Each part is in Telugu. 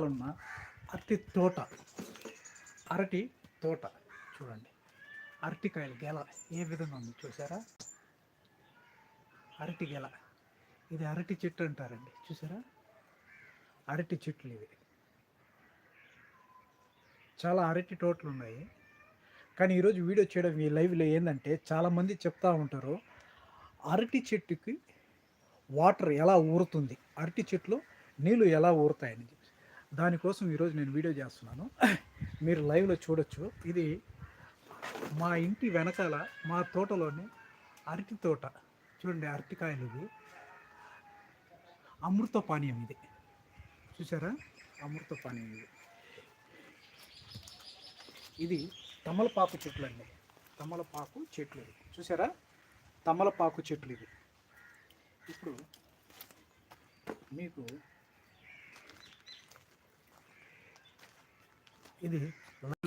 ఉన్న అరటి తోట. అరటి తోట. చూడండి. అరటికాయలు గెల ఏ విధంగా ఉంది చూసారా? అరటి గెల. ఇది అరటి చెట్టు అంటారండి. చూసారా? అరటి చెట్లు ఇవి. చాలా అరటి తోటలు ఉన్నాయి. కానీ ఈరోజు వీడియో చేయడం ఈ లైవ్లో ఏంటంటే చాలామంది చెప్తా ఉంటారు అరటి చెట్టుకి వాటర్ ఎలా ఊరుతుంది? అరటి చెట్లు నీళ్ళు ఎలా ఊరుతాయని దానికోసం ఈరోజు నేను వీడియో చేస్తున్నాను. మీరు లైవ్లో చూడొచ్చు. ఇది మా ఇంటి వెనకాల మా తోటలోని అరటి తోట. చూడండి అరటికాయలు ఇవి. అమృత పానీయం ఇది. చూసారా? అమృత పానీయం ఇది. ఇది తమలపాకు చెట్లు అండి. తమలపాకు చెట్లు ఇది చూసారా? తమలపాకు చెట్లు ఇది ఇప్పుడు మీకు ఇది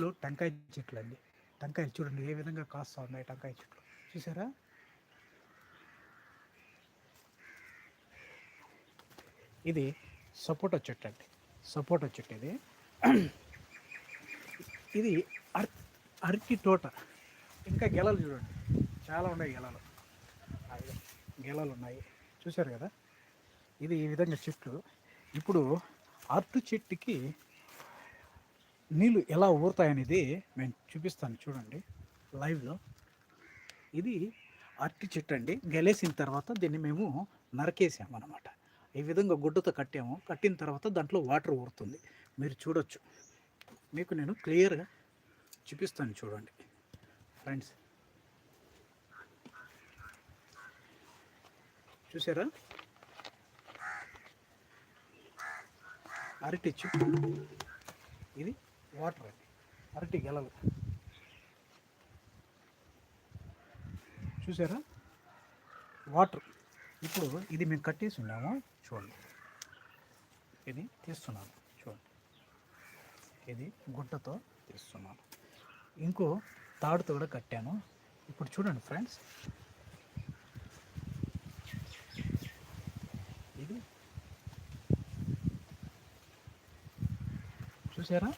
లో టెంకాయ చెట్లు అండి టెంకాయలు చూడండి ఏ విధంగా కాస్తా ఉన్నాయి టెంకాయ చెట్లు. చూసారా? ఇది సపోటా చెట్టు అండి సపోటా చెట్టు ఇది. ఇది అర్ అరటి తోట. ఇంకా గెలలు చూడండి. చాలా ఉన్నాయి గెలలు. గెలలు ఉన్నాయి. చూశారు కదా? ఇది ఈ విధంగా చెట్లు. ఇప్పుడు అరటి చెట్టుకి నీళ్ళు ఎలా ఊరుతాయనేది నేను చూపిస్తాను చూడండి లైవ్లో. ఇది అరటి చెట్టు అండి. గెలేసిన తర్వాత దీన్ని మేము నరకేసాము అనమాట ఈ విధంగా గుడ్డతో కట్టాము. కట్టిన తర్వాత దాంట్లో వాటర్ ఊరుతుంది. మీరు చూడొచ్చు. మీకు నేను క్లియర్గా చూపిస్తాను చూడండి. ఫ్రెండ్స్. చూసారా? అరటి చెట్టు. ఇది వాటర్ అది. అరటి గెలలు. చూసారా? వాటర్. ఇప్పుడు ఇది మేము కట్టేసి ఉన్నాము చూడండి. ఇది తీస్తున్నాను చూడండి. ఇది గుడ్డతో తీస్తున్నాను. ఇంకో తాడుతో కూడా కట్టాను. ఇప్పుడు చూడండి ఫ్రెండ్స్. ఇది. చూసారా?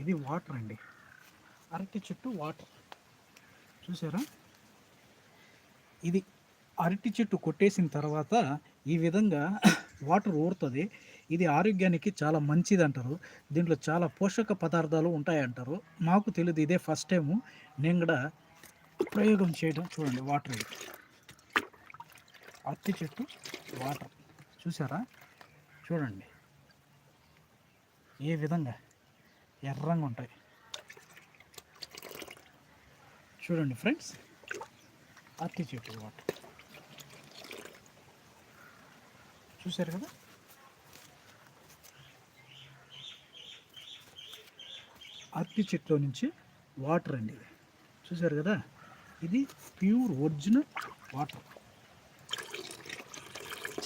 ఇది వాటర్ అండి. అరటి చెట్టు వాటర్. చూసారా? ఇది అరటి చెట్టు కొట్టేసిన తర్వాత ఈ విధంగా వాటర్ ఊరుతుంది. ఇది ఆరోగ్యానికి చాలా మంచిది అంటారు దీంట్లో చాలా పోషక పదార్థాలు ఉంటాయి అంటారు మాకు తెలియదు ఇదే ఫస్ట్ టైము. నేను కూడా ప్రయోగం చేయడం చూడండి వాటర్ అరటి చెట్టు వాటర్. చూసారా? చూడండి. ఏ విధంగా? ఎర్రంగా ఉంటాయి. చూడండి ఫ్రెండ్స్ అరటి చెట్టు వాటర్ చూసారు కదా? అరటి చెట్టులో నుంచి వాటర్ అండి ఇది. చూసారు కదా? ఇది ప్యూర్ ఒరిజినల్ వాటర్.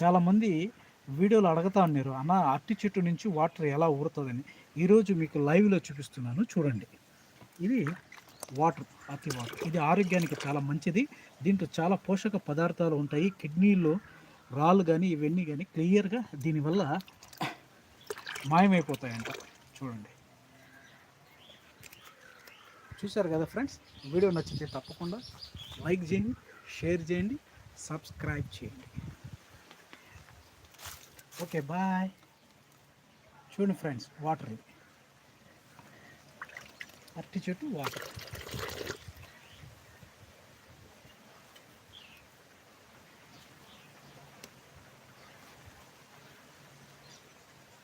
చాలామంది వీడియోలు అడగతా ఉన్నారు అన్న అరటి చెట్టు నుంచి వాటర్ ఎలా ఊరుతుందని ఈరోజు మీకు లైవ్లో చూపిస్తున్నాను చూడండి. ఇది వాటర్ అతి వాటర్. ఇది ఆరోగ్యానికి చాలా మంచిది. దీంట్లో చాలా పోషక పదార్థాలు ఉంటాయి. కిడ్నీలో రాళ్ళు కానీ ఇవన్నీ కానీ క్లియర్గా దీనివల్ల మాయమైపోతాయంట. చూడండి. చూశారు కదా ఫ్రెండ్స్? వీడియో నచ్చితే తప్పకుండా లైక్ చేయండి షేర్ చేయండి సబ్స్క్రైబ్ చేయండి. Okay bye. చూడండి ఫ్రెండ్స్ వాటర్ ఇది. అరటి చెట్టు వాటర్.